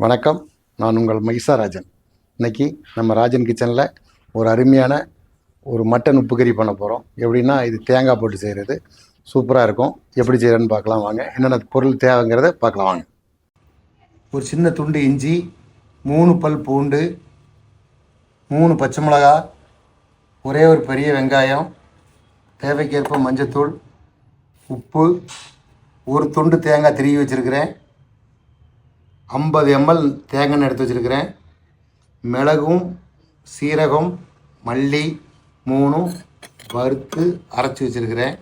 வணக்கம். நான் உங்கள் மகிஷா ராஜன். இன்னைக்கு நம்ம ராஜன் கிச்சனில் ஒரு அருமையான ஒரு மட்டன் உப்பு கறி பண்ண போகிறோம் எப்படின்னா இது தேங்காய் போட்டு செய்கிறது சூப்பராக இருக்கும். எப்படி செய்கிறேன்னு பார்க்கலாம் வாங்க. என்னென்ன பொருள் தேவைங்கிறத பார்க்கலாம் வாங்க. ஒரு சின்ன துண்டு இஞ்சி மூணு பல் பூண்டு மூணு பச்சை மிளகா ஒரே ஒரு பெரிய வெங்காயம் தேவைக்கேற்ப மஞ்சத்தூள் உப்பு ஒரு துண்டு தேங்காய் திருகி வச்சுருக்கிறேன். ஐம்பது எம்எல் தேங்காய் எடுத்து வச்சுருக்கிறேன். மிளகும் சீரகம் மல்லி மூணும் வறுத்து அரைச்சி வச்சுருக்கிறேன்.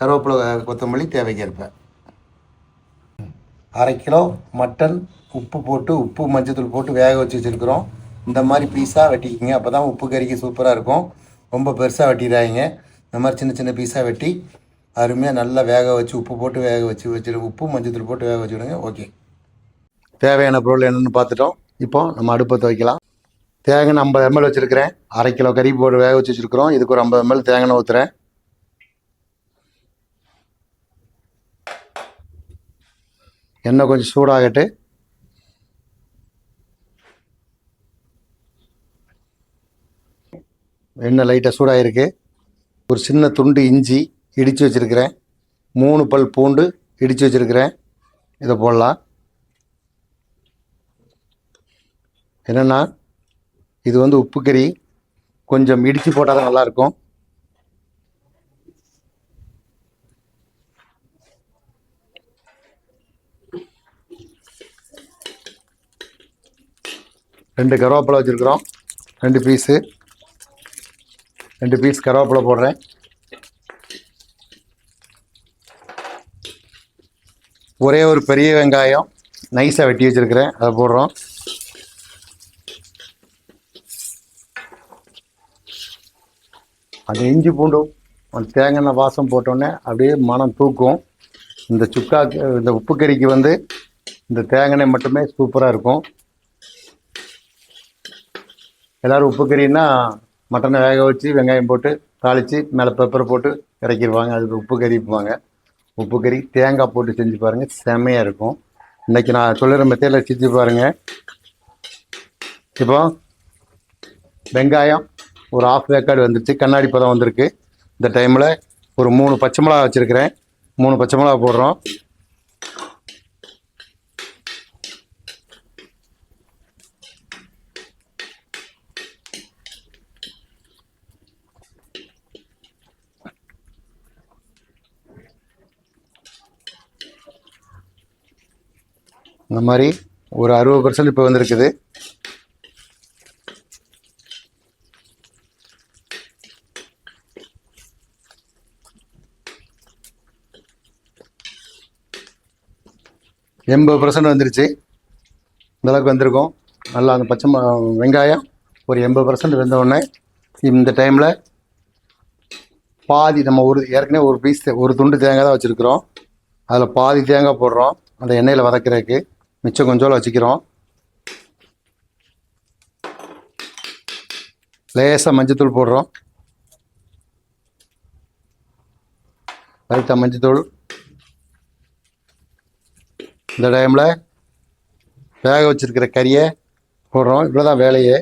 கருவேப்பிலை கொத்தமல்லி தேவைக்கேற்ப. அரை கிலோ மட்டன் உப்பு போட்டு உப்பு மஞ்சத்தூள் போட்டு வேக வச்சு வச்சுருக்குறோம். இந்த மாதிரி பீஸாக வெட்டிக்கிங்க. அப்போ தான் உப்பு கறிக்கு சூப்பராக இருக்கும். ரொம்ப பெருசாக வெட்டிடாதீங்க. இந்த மாதிரி சின்ன சின்ன பீஸாக வெட்டி அருமையாக நல்லா வேக வச்சு உப்பு போட்டு வேக வச்சு வச்சுரு உப்பு மஞ்சத்தூள் போட்டு வேக வச்சுடுங்க ஓகே. தேவையான பொருள் என்னென்னு பார்த்துட்டோம். இப்போ நம்ம அடுப்பை துவைக்கலாம். தேங்காய் ஐம்பது எம்எல் வச்சுருக்கிறேன். அரை கிலோ கறி போட்டு வேக வச்சு வச்சுருக்குறோம். இதுக்கு ஒரு ஐம்பது எம்எல் தேங்காய் ஊற்றுறேன் எண்ணெய் கொஞ்சம் சூடாகட்டு. எண்ணெய் லைட்டாக சூடாகிருக்கு ஒரு சின்ன துண்டு இஞ்சி இடித்து வச்சுருக்கிறேன். மூணு பல் பூண்டு இடித்து வச்சுருக்கிறேன். இதை போடலாம். என்னென்னா இது வந்து உப்பு கறி. கொஞ்சம் இடித்து போட்டால் தான் நல்லாயிருக்கும் ரெண்டு கருவேப்பிலை வச்சுருக்குறோம். ரெண்டு பீஸு. ரெண்டு பீஸ் கருவேப்பிலை போடுறேன். ஒரே ஒரு பெரிய வெங்காயம். நைஸாக வெட்டி வச்சுருக்கிறேன். அதை போடுறோம். அந்த இஞ்சி பூண்டும் அந்த தேங்காய் வாசம் போட்டோன்னே அப்படியே மனம் தூக்கும். இந்த சுக்காக்கு இந்த உப்பு கறிக்கு வந்து இந்த தேங்காய் மட்டுமே சூப்பராக இருக்கும். எல்லோரும் உப்பு கறின்னா மட்டனை வேக வச்சு வெங்காயம் போட்டு தாளித்து மேலே பெப்பர் போட்டு இறக்கிடுவாங்க அதுக்கு உப்பு கறிப்பாங்க உப்பு கறி தேங்காய் போட்டு செஞ்சு பாருங்கள் செம்மையாக இருக்கும். இன்றைக்கி நான் சொல்லுற மெத்தையில் செஞ்சு பாருங்கள் இப்போ வெங்காயம் ஒரு ஆஃப் வேக்காடு வந்துருச்சு கண்ணாடி பதம் வந்திருக்கு. இந்த டைமில் ஒரு மூணு பச்சை மிளகா வச்சுருக்கிறேன். மூணு பச்சை மிளகா போடுறோம். இந்த மாதிரி ஒரு அறுபது பர்சன்ட் இப்போ வந்திருக்குது. எண்பது பர்சன்ட் வந்துருச்சு. இந்தளவுக்கு வந்திருக்கோம் வந்திருக்கும். நல்லா அந்த பச்சை ம- வெங்காயம் ஒரு எண்பது பர்சன்ட் வெந்தவுடனே இந்த டைமில் பாதி நம்ம ஒரு ஏற்கனவே ஒரு பீஸ் ஒரு துண்டு தேங்காய் தான் வச்சுருக்குறோம். அதில் பாதி தேங்காய் போடுறோம். அந்த எண்ணெயில் வதக்கிறதுக்கு மிச்சம் கொஞ்சோல வச்சுக்கிறோம். லேசாக மஞ்சத்தூள் போடுறோம். லைட்டாக மஞ்சத்தூள். இந்த டைமில் வேக வச்சிருக்கிற கறியை போடுறோம். இவ்வளோ தான் வேலையே.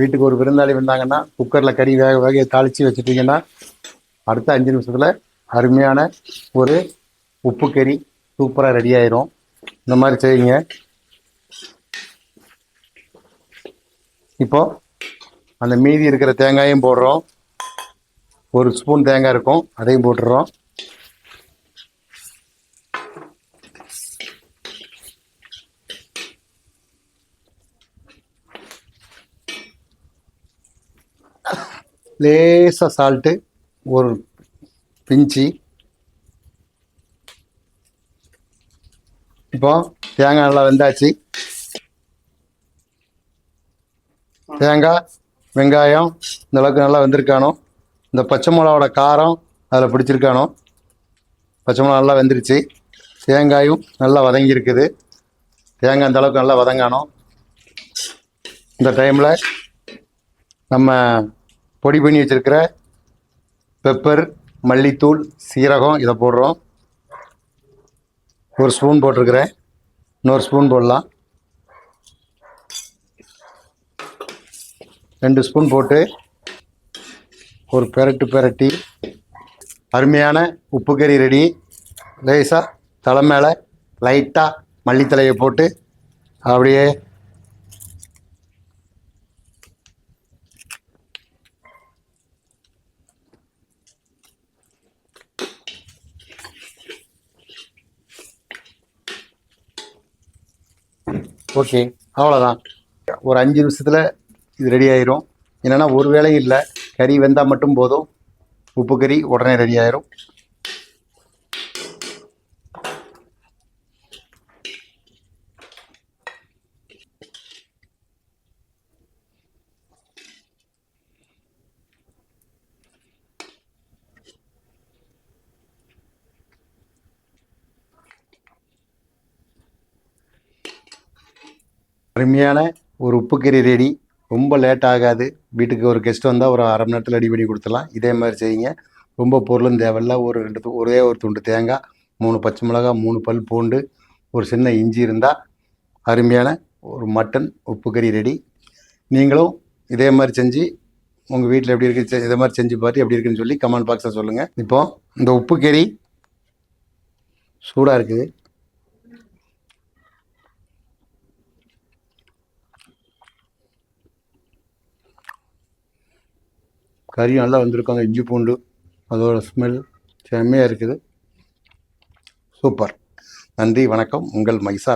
வீட்டுக்கு ஒரு விருந்தாளி வந்தாங்கன்னா குக்கரில் கறி வேக வேக தாளித்து வச்சுட்டிங்கன்னா அடுத்த அஞ்சு நிமிஷத்தில் அருமையான ஒரு உப்பு கறி சூப்பராக ரெடி ஆயிரும். இந்த மாதிரி செய்யுங்க. இப்போ அந்த மீதி இருக்கிற தேங்காயும் போடுறோம். ஒரு ஸ்பூன் தேங்காய் இருக்கும். அதையும் போட்டுடுறோம் லேசாக சால்ட்டு ஒரு பிஞ்சி. இப்போ தேங்காய் நல்லா வெந்தாச்சு. தேங்காய் வெங்காயம் இந்த அளவுக்கு நல்லா வெந்திருக்கானோ. இந்த பச்சை மிளகாவோட காரம் அதில் பிடிச்சிருக்கானோ. பச்சை மிளகா நல்லா வெந்துருச்சு. தேங்காயும் நல்லா வதங்கியிருக்குது. தேங்காய் அந்த அளவுக்கு நல்லா வதங்கானோ. இந்த டைமில் நம்ம பொடி பண்ணி வச்சிருக்கிற பெப்பர் மல்லித்தூள் சீரகம் இதை போடுறோம். ஒரு ஸ்பூன் போட்டிருக்கிறேன். இன்னொரு ஸ்பூன் போடலாம். ரெண்டு ஸ்பூன் போட்டு ஒரு பெரட்டு பெரட்டி அருமையான உப்பு கறி ரெடி. லேசாக தலை மேலே லைட்டாக மல்லித்தலையை போட்டு அப்படியே ஓகே அவ்வளோதான் ஒரு அஞ்சு நிமிஷத்தில் இது ரெடி ஆயிரும். என்னென்னா ஒரு வேலையும் இல்லை. கறி வெந்தால் மட்டும் போதும். உப்பு கறி உடனே ரெடி ஆயிரும். அருமையான ஒரு உப்பு கறி ரெடி ரொம்ப லேட் ஆகாது. வீட்டுக்கு ஒரு கெஸ்ட் வந்தால் ஒரு அரை மணி நேரத்தில் ரெடி பண்ணி கொடுத்துடலாம். இதே மாதிரி செய்யுங்க. ரொம்ப பொருளும் தேவையில்ல. ஒரு ரெண்டு ஒரே ஒரு துண்டு தேங்காய் மூணு பச்சை மிளகா மூணு பல் பூண்டு ஒரு சின்ன இஞ்சி இருந்தால் அருமையான ஒரு மட்டன் உப்பு கறி ரெடி நீங்களும் இதே மாதிரி செஞ்சு உங்கள் வீட்டில் எப்படி இருக்கு இதே மாதிரி செஞ்சு பார்த்து எப்படி இருக்குன்னு சொல்லி கமெண்ட் பாக்ஸில் சொல்லுங்கள் இப்போது இந்த உப்பு கறி சூடாக இருக்குது. கறி நல்லா வந்திருக்காங்க. இஞ்சி பூண்டு அதோட ஸ்மெல் செம்மையாக இருக்குது. சூப்பர். நன்றி வணக்கம். உங்கள் மைசா